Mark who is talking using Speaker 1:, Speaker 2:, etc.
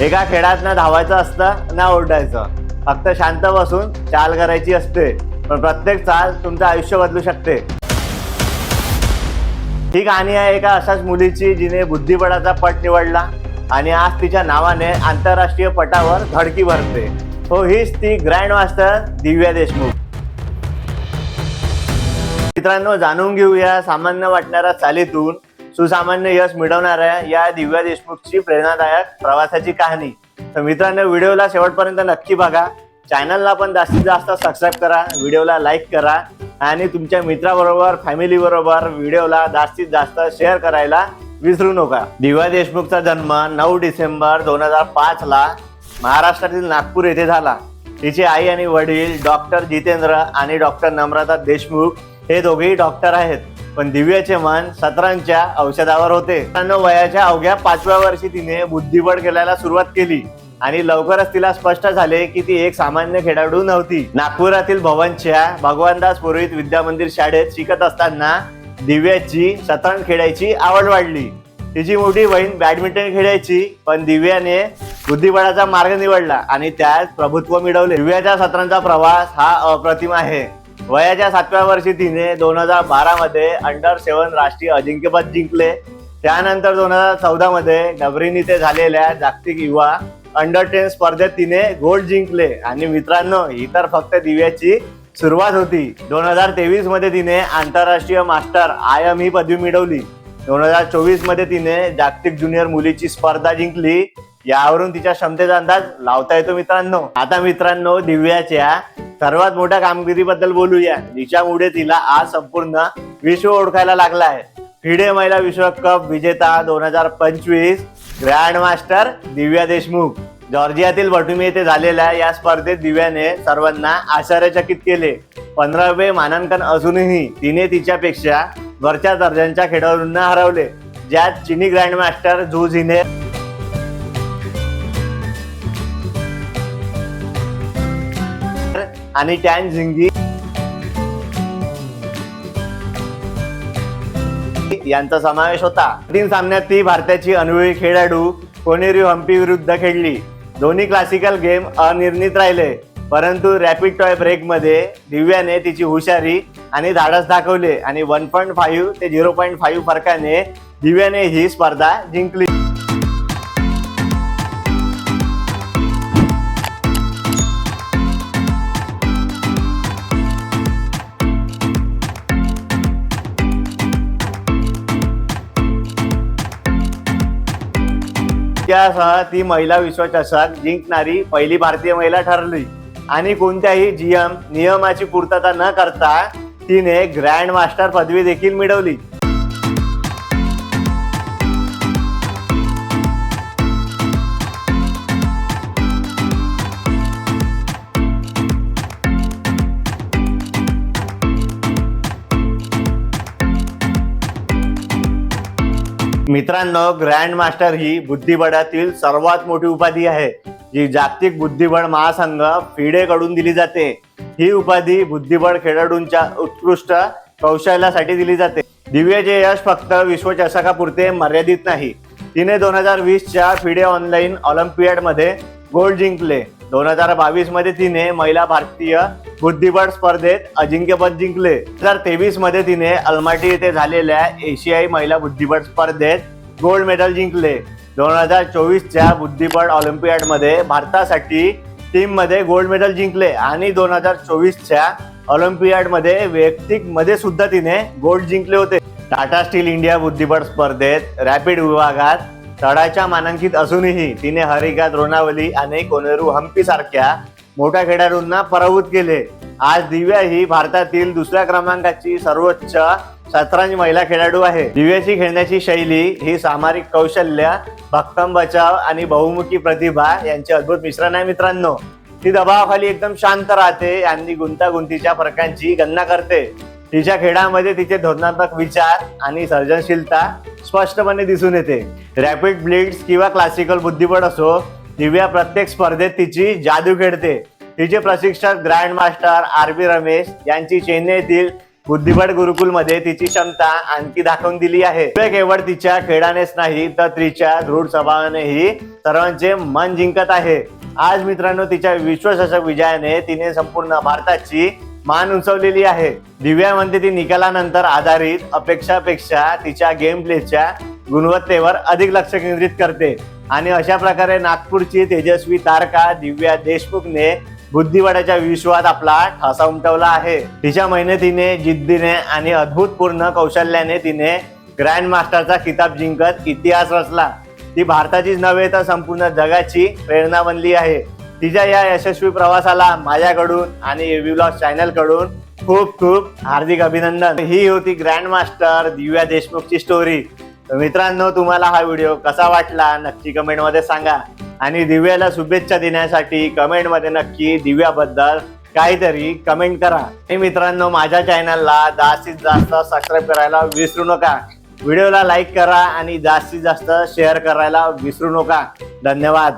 Speaker 1: एका खेळात ना धावायचं असतं ना ओरडायचं. फक्त शांत बसून चाल करायची असते पण प्रत्येक चाल तुमचं आयुष्य बदलू शकते. ही कहाणी आहे एका अशाच मुलीची जिने बुद्धिबळाचा पट निवडला आणि आज तिच्या नावाने आंतरराष्ट्रीय पटावर धडकी भरते. हो हीच ती ग्रँड मास्टर दिव्या देशमुख. मित्रांनो जाणून घेऊया सामान्य वाटणाऱ्या चालीतून सुसामान्य यश मिळवणाऱ्या या दिव्या देशमुखची प्रेरणादायक प्रवासाची कहाणी. तर मित्रांनो व्हिडिओला शेवटपर्यंत नक्की बघा. चॅनलला पण जास्तीत जास्त सबस्क्राईब करा. व्हिडिओला लाईक करा. आणि तुमच्या मित्राबरोबर फॅमिलीबरोबर व्हिडिओला जास्तीत जास्त शेअर करायला विसरू नका. दिव्या देशमुखचा जन्म नऊ डिसेंबर दोन हजार पाच ला महाराष्ट्रातील नागपूर येथे झाला. तिचे आई आणि वडील डॉक्टर जितेंद्र आणि डॉक्टर नम्रता देशमुख हे दोघेही डॉक्टर आहेत. पण दिव्याचे मन सतरांच्या औषधावर होते. वयाच्या अवघ्या पाचव्या वर्षी तिने बुद्धिबळ खेळायला सुरुवात केली आणि लवकरच तिला स्पष्ट झाले की ती एक सामान्य खेळाडू नव्हती. नागपुरातील भवनच्या भगवानदास पुरोहित विद्या मंदिर शाळेत शिकत असताना दिव्याची शतरंज खेळायची आवड वाढली. तिची मोठी बहीण बॅडमिंटन खेळायची पण दिव्याने बुद्धिबळाचा मार्ग निवडला आणि त्यात प्रभुत्व मिळवले. दिव्याच्या सत्रांचा प्रवास हा अप्रतिम आहे. वयाच्या सातव्या वर्षी तिने दोन हजार बारा मध्ये अंडर सेवन राष्ट्रीय अजिंक्यपद जिंकले. त्यानंतर दोन हजार चौदा मध्ये डबरीन इथे झालेल्या जागतिक युवा अंडर टेन स्पर्धेत तिने गोल्ड जिंकले. आणि मित्रांनो ही तर फक्त दिव्याची सुरुवात होती. दोन हजार तेवीसमध्ये तिने आंतरराष्ट्रीय मास्टर आय एम ही पदवी मिळवली. दोन हजार चोवीसमध्ये तिने जागतिक ज्युनियर मुलीची स्पर्धा जिंकली. यावरून तिच्या क्षमतेचा अंदाज लावता येतो मित्रांनो. आता मित्रांनो दिव्याच्या सर्वात मोठ्या कामगिरीबद्दल बोलूया. जिच्यामुळे तिला आज संपूर्ण विश्व ओळखायला लागला आहे. फिडे महिला विश्वकप विजेता दोन हजार पंचवीस ग्रँड मास्टर दिव्या देशमुख. जॉर्जियातील बटुमी येथे झालेल्या या स्पर्धेत दिव्याने सर्वांना आश्चर्यचकित केले. पंधरावे मानांकन असूनही तिने तिच्यापेक्षा वरच्या दर्जांच्या खेळाडूंना हरवले ज्यात चिनी ग्रँडमास्टर झू झिने आणि टॅन झिंगी. यांचा समावेश होता. तीन सामन्यात ती भारताची अनुभवी खेळाडू कोनेरी हम्पी विरुद्ध खेळली. दोन्ही क्लासिकल गेम अनिर्णित राहिले. परंतु रॅपिड टॉय ब्रेकमध्ये दिव्याने तिची हुशारी आणि धाडस दाखवले आणि वन पॉईंट फाईव्ह ते झिरो पॉईंट फाईव्ह फरकाने दिव्याने ही स्पर्धा जिंकली. त्यासह ती महिला विश्वचषक जिंकणारी पहिली भारतीय महिला ठरली. आणि कोणत्याही जीएम नियमाची पूर्तता न करता तिने ग्रँड मास्टर पदवी देखील मिळवली. मित्रांनो ग्रँड मास्टर ही बुद्धिबळातील सर्वात मोठी उपाधी आहे जी जागतिक बुद्धिबळ महासंघ फिडे कडून दिली जाते. ही उपाधी बुद्धिबळ खेळाडूंच्या उत्कृष्ट कौशल्यासाठी दिली जाते. दिव्याचे यश फक्त विश्वचषकापुरते मर्यादित नाही. तिने दोन हजार वीसच्या फिडे ऑनलाईन ऑलिम्पियाडमध्ये गोल्ड जिंकले. दोन हजार बावीसमध्ये तिने महिला भारतीय बुद्धिबळ स्पर्धेत अजिंक्यपद जिंकले. दोन हजार तेवीसमध्ये तिने अलमाटी येथे झालेल्या एशियाई महिला बुद्धिबळ स्पर्धेत गोल्ड मेडल जिंकले. दोन हजार चोवीसच्या बुद्धिबळ ऑलिम्पियाडमध्ये भारतासाठी टीममध्ये गोल्ड मेडल जिंकले आणि दोन हजार चोवीसच्या ऑलिम्पियाडमध्ये वैयक्तिकमध्ये सुद्धा तिने गोल्ड जिंकले होते. टाटा स्टील इंडिया बुद्धिबळ स्पर्धेत रॅपिड विभागात तळाच्या मानांकित असूनही तिने हरिका द्रोणावली आणि कोनेरू हम्पी सारख्या मोठ्या खेळाडूंना पराभूत केले. आज दिव्या ही भारतातील दुसऱ्या क्रमांकाची सर्वोच्च शतरंज महिला खेळाडू आहे. दिव्याची खेळण्याची शैली ही सामरिक कौशल्य भक्कम बचाव आणि बहुमुखी प्रतिभा यांचे अद्भुत मिश्रण आहे मित्रांनो. ती दबावाखाली एकदम शांत राहते आणि गुंतागुंतीच्या फरकांची गणना करते. तिच्या खेळामध्ये तिचे धोरणात्मक विचार आणि सर्जनशीलता स्पष्टपणे दिसून येते. रॅपिड ब्लिड्स किंवा क्लासिकल बुद्धिबळ असो दिव्या प्रत्येक स्पर्धेत तिची जादू खेळते. तिचे प्रशिक्षक grand master R B Ramesh यांची चेन्नईतील बुद्धिबळ गुरुकुलमध्ये तिची क्षमता आणखी दाखवून दिली आहे. ते केवळ तिच्या खेळानेच नाही तर तिच्या दृढ स्वभावानेही सर्वांचे मन जिंकत आहे. आज मित्रांनो तिच्या विश्वचषक विजयाने तिने संपूर्ण भारताची मान उंचवलेली आहे. दिव्या म्हणते ती निकालानंतर आधारित अपेक्षापेक्षा तिच्या गेम प्लेच्या गुणवत्तेवर अधिक लक्ष केंद्रित करते. आणि अशा प्रकारे नागपूरची तेजस्वी तारका दिव्या देशमुखने बुद्धिवाड्याच्या विश्वात आपला ठसा उमटवला आहे. तिच्या मेहनतीने जिद्दीने आणि अद्भुतपूर्ण कौशल्याने तिने ग्रँड मास्टरचा किताब जिंकत इतिहास रचला. ती भारताचीच नव्हे तर संपूर्ण जगाची प्रेरणा बनली आहे. तिच्या या यशस्वी प्रवासाला माझ्याकडून आणि एव्ही ब्लॉग चॅनलकडून खूप खूप हार्दिक अभिनंदन. ही होती ग्रँड मास्टर दिव्या देशमुखची स्टोरी मित्रांनो तुम्हाला हा व्हिडिओ कसा वाटला नक्की कमेंटमध्ये सांगा. आणि दिव्याला शुभेच्छा देण्यासाठी कमेंटमध्ये नक्की दिव्याबद्दल काहीतरी कमेंट करा. आणि मित्रांनो माझ्या चॅनलला जास्तीत जास्त सबस्क्राईब करायला विसरू नका. व्हिडिओला लाईक करा आणि जास्तीत जास्त शेअर करायला विसरू नका. धन्यवाद.